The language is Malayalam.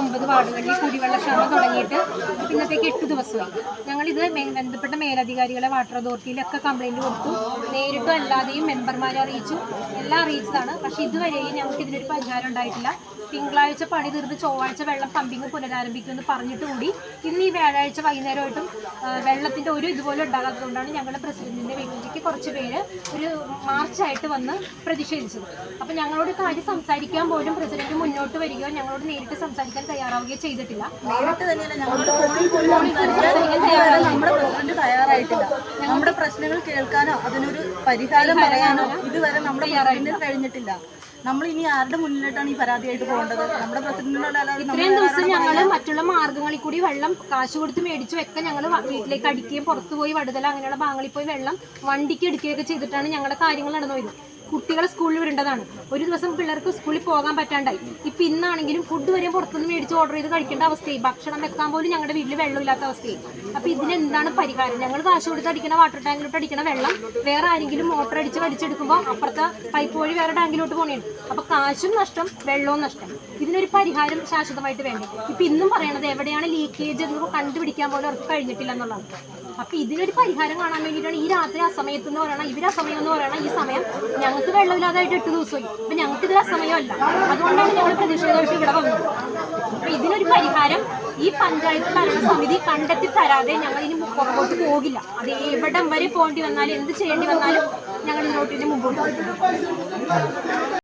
ഒമ്പത് വാർഡുകളിൽ കുടിവെള്ളക്ഷാമം തുടങ്ങിയിട്ട് ഇന്നത്തേക്ക് എട്ട് ദിവസമായി. ഞങ്ങളിത് ബന്ധപ്പെട്ട മേലധികാരികളെ വാട്ടർ അതോറിറ്റിയിലൊക്കെ കംപ്ലൈന്റ് കൊടുത്തു. നേരിട്ടും അല്ലാതെയും മെമ്പർമാരെ അറിയിച്ചു. എല്ലാം അറിയിച്ചതാണ്. പക്ഷേ ഇതുവരെയും ഞങ്ങൾക്ക് ഇതിനൊരു പരിഹാരം ഉണ്ടായിട്ടില്ല. തിങ്കളാഴ്ച പണി തീർന്ന് ചൊവ്വാഴ്ച വെള്ളം പമ്പിങ് പുനരാരംഭിക്കുമെന്ന് പറഞ്ഞിട്ട് കൂടി ഇന്ന് ഈ വ്യാഴാഴ്ച വൈകുന്നേരമായിട്ടും വെള്ളത്തിന്റെ ഒരു ഇതുപോലെ ഉണ്ടാകാത്തതുകൊണ്ടാണ് ഞങ്ങളുടെ പ്രസിഡന്റിന്റെ വീട്ടിലേക്ക് കുറച്ച് പേര് ഒരു മാർച്ചായിട്ട് വന്ന് പ്രതിഷേധിച്ചത്. അപ്പോൾ ഞങ്ങളോട് കാര്യം സംസാരിക്കാൻ പോലും പ്രസിഡന്റ് മുന്നോട്ട് വരികയോ ഞങ്ങളോട് നേരിട്ട് സംസാരിക്കാൻ തയ്യാറാവുകയോ ചെയ്തിട്ടില്ല. നേരിട്ട് തന്നെയല്ല ഞങ്ങളുടെ ഫോണിൽ പോലും സംസാരിക്കാൻ ഇതുവരെ നമ്മുടെ പ്രസിഡന്റ് തയ്യാറായിട്ടില്ല. നമ്മുടെ പ്രശ്നങ്ങൾ കേൾക്കാനോ അതിനൊരു പരിഹാരം പറയാനോ ഇതുവരെ നമ്മുടെ പ്രസിഡന്റിന് കഴിഞ്ഞിട്ടില്ല. നമ്മൾ ഇനി ആരുടെ മുന്നിലോട്ടാണ് ഈ പരാതിയായിട്ട് പോകേണ്ടത്? നമ്മുടെ ഇത്രയും ദിവസം ഞങ്ങൾ മറ്റുള്ള മാർഗങ്ങളിൽ കൂടി വെള്ളം കാശ് കൊടുത്ത് മേടിച്ചു വെക്കാൻ ഞങ്ങൾ വീട്ടിലേക്ക് അടിക്കുകയും പുറത്തു പോയി വടുതല അങ്ങനെയുള്ള ഭാഗങ്ങളിൽ പോയി വെള്ളം വണ്ടിക്ക് എടുക്കുകയൊക്കെ ചെയ്തിട്ടാണ് ഞങ്ങളുടെ കാര്യങ്ങൾ നടന്നു പോയത് കുട്ടികളെ സ്കൂളിൽ വിടേണ്ടതാണ്. ഒരു ദിവസം പിള്ളേർക്ക് സ്കൂളിൽ പോകാൻ പറ്റാണ്ടായി. ഇപ്പൊ ഇന്നാണെങ്കിലും ഫുഡ് വരെ പുറത്തുനിന്ന് മേടിച്ച് ഓർഡർ ചെയ്ത് കഴിക്കേണ്ട അവസ്ഥയായി. ഭക്ഷണം വെക്കാൻ പോലും ഞങ്ങളുടെ വീട്ടിൽ വെള്ളമില്ലാത്ത അവസ്ഥയായി. അപ്പൊ ഇതിനെന്താണ് പരിഹാരം? ഞങ്ങൾ കാശ് കൊടുത്ത് അടിക്കുന്ന വാട്ടർ ടാങ്കിലോട്ട് അടിക്കുന്ന വെള്ളം വേറെ ആരെങ്കിലും മോട്ടർ അടിച്ച് വലിച്ചെടുക്കുമ്പോൾ അപ്പുറത്തെ പൈപ്പ് വഴി വേറെ ടാങ്കിലോട്ട് പോകണേണ് അപ്പൊ കാശും നഷ്ടം വെള്ളവും നഷ്ടം. ഇതിനൊരു പരിഹാരം ശാശ്വതമായിട്ട് വേണ്ടേ? ഇപ്പൊ ഇന്നും പറയണത് എവിടെയാണ് ലീക്കേജ് എന്ന് കണ്ടുപിടിക്കാൻ പോലും അവർക്ക് കഴിഞ്ഞിട്ടില്ല എന്നുള്ളതാണ്. അപ്പൊ ഇതിനൊരു പരിഹാരം കാണാൻ വേണ്ടിയിട്ടാണ് ഈ രാത്രി അസമയത്ത് എന്ന് പറയണം ഇവരാ സമയം എന്ന് പറയണം ഈ സമയം ഞങ്ങൾക്ക് വെള്ളമില്ലാതായിട്ട് എട്ട് ദിവസമായി അപ്പൊ ഞങ്ങൾക്ക് ഇതിൽ അസമയമല്ല. അതുകൊണ്ടാണ് ഞങ്ങൾ പ്രതിഷേധമായിട്ട് ഇവിടെ വന്നത്. അപ്പൊ ഇതിനൊരു പരിഹാരം ഈ പഞ്ചായത്ത് ഭരണസമിതി കണ്ടെത്തി തരാതെ ഞങ്ങൾ ഇനി പുറകോട്ട് പോകില്ല. അത് എവിടം വരെ പോകേണ്ടി വന്നാലും എന്ത് ചെയ്യേണ്ടി വന്നാലും ഞങ്ങൾ ഇതിനോട്ട് ഇനി മുമ്പോട്ട് പോകും